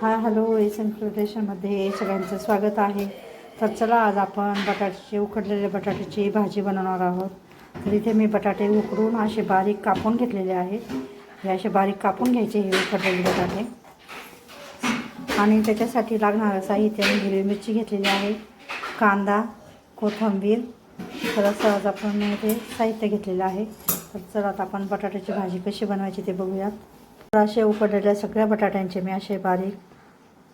Hi hello एसन प्रोटेशनमध्ये सगळ्यांचं स्वागत आहे. तर चला आज आपण बटाट्याचे उकडलेल्या बटाट्याची भाजी बनवणार आहोत. तर इथे मी बटाटे उकडून असे बारीक कापून घेतलेले आहेत. हे असे बारीक कापून घ्यायचे हे उकडलेले बटाटे. आणि त्याच्यासाठी लागणारं साहित्य मी हिरवी मिरची घेतलेली आहे कांदा कोथिंबीर. तर असं आज आपण ते साहित्य घेतलेलं आहे. तर चला आता आपण बटाट्याची भाजी कशी बनवायची ते बघूयात. तर असे उकडलेल्या सगळ्या बटाट्यांचे मी असे बारीक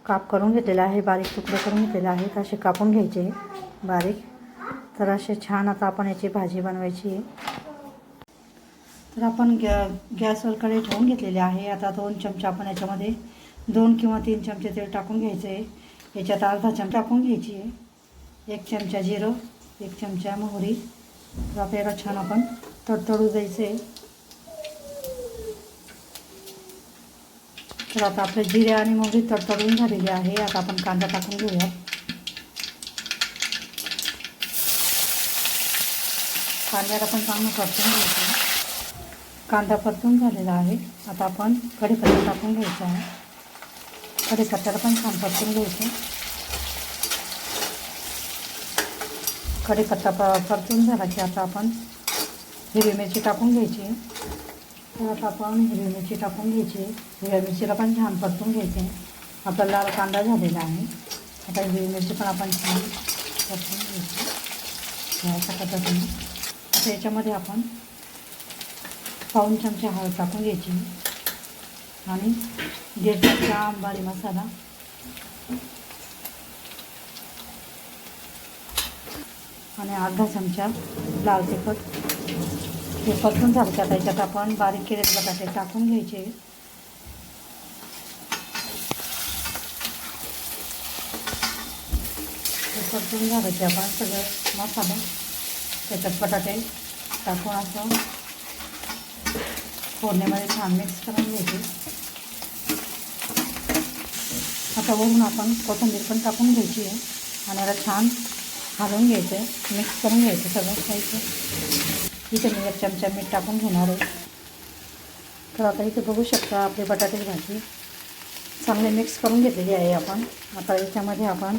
काप करून घेतलेले आहे बारीक तुकडे करून घेतलेले आहेत असे कापून घ्यायचे बारीक. तर असे छान आता आपण याची भाजी बनवायची. आहे तर आपण गॅ गॅसवर कडे ठेवून घेतलेले आहे. आता दोन चमचे आपण याच्यामध्ये दोन किंवा तीन चमचे तेल टाकून घ्यायचे. आहे याच्यात अर्धा चमचा टाकून घ्यायची. आहे एक चमचा जिरं एक चमचा मोहरी. तर आपल्याला छान आपण तडतडू द्यायचं. आहे तर आता, आपले जिरे आणि मोहरी तडतडून झालेली आहे. आता आपण कांदा टाकून घेऊया कांद्याला पण चांगलं परतून घ्यायचं कांदा परतून झालेला आहे. आता आपण कढीपत्ता टाकून घ्यायचा आहे. कढीपत्त्याला पण छान परतून घ्यायचं कढीपत्ता प, परतून झाला की आता आपण हिरवी मिरची टाकून घ्यायची तर आपण हिरवी मिरची टाकून घ्यायची. हिरव्या मिरचीला पण छान परतून घ्यायचे. आपला लाल कांदा झालेला आहे. आता हिरवी मिरची पण आपण छान परतून घ्यायची. ह्या पद्धतीने. आता याच्यामध्ये आपण पाऊन चमचे हळद टाकून घ्यायची. आणि दीड चमचा आंबाडी मसाला. आणि अर्धा चमचा लाल तिखट. हे परतून झालं का त्याच्यात आपण बारीक केलेले बटाटे टाकून घ्यायचे. हे परतून झालं की आपण सगळं मसाला त्याच्यात बटाटे टाकून असं फोडणीमध्ये छान मिक्स करून घ्यायचे. आता वरून आपण कोथिंबीर पण टाकून घ्यायची आहे. आणि याला छान हलवून घ्यायचं आहे. मिक्स करून घ्यायचं सगळं खायचं. इथे मी एक चमचा मीठ टाकून घेणार आहे. तर आता इथे बघू शकता आपली बटाट्याची भाजी चांगले मिक्स करून घेतलेली आहे आपण. आता याच्यामध्ये आपण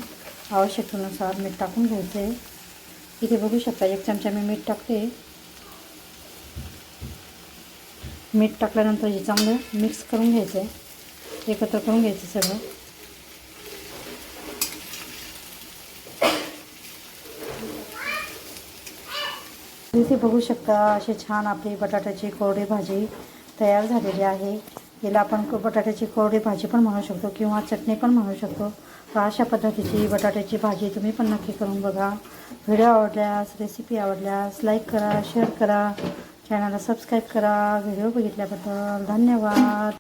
आवश्यकतेनुसार मीठ टाकून घ्यायचं आहे. इथे बघू शकता एक चमचा मी मीठ टाकते. मीठ टाकल्यानंतर हे चांगलं मिक्स करून घ्यायचं आहे. एकत्र करून घ्यायचं सगळं. इथे बघू शकता असे छान आपली बटाट्याची कोरडी भाजी तयार झालेली आहे. याला आपण बटाट्याची कोरडी भाजी पण म्हणू शकतो किंवा चटणी पण म्हणू शकतो. तर अशा पद्धतीची बटाट्याची भाजी तुम्ही पण नक्की करून बघा. व्हिडिओ आवडल्यास रेसिपी आवडल्यास लाईक करा शेअर करा. चॅनलला सबस्क्राईब करा. व्हिडिओ बघितल्याबद्दल धन्यवाद.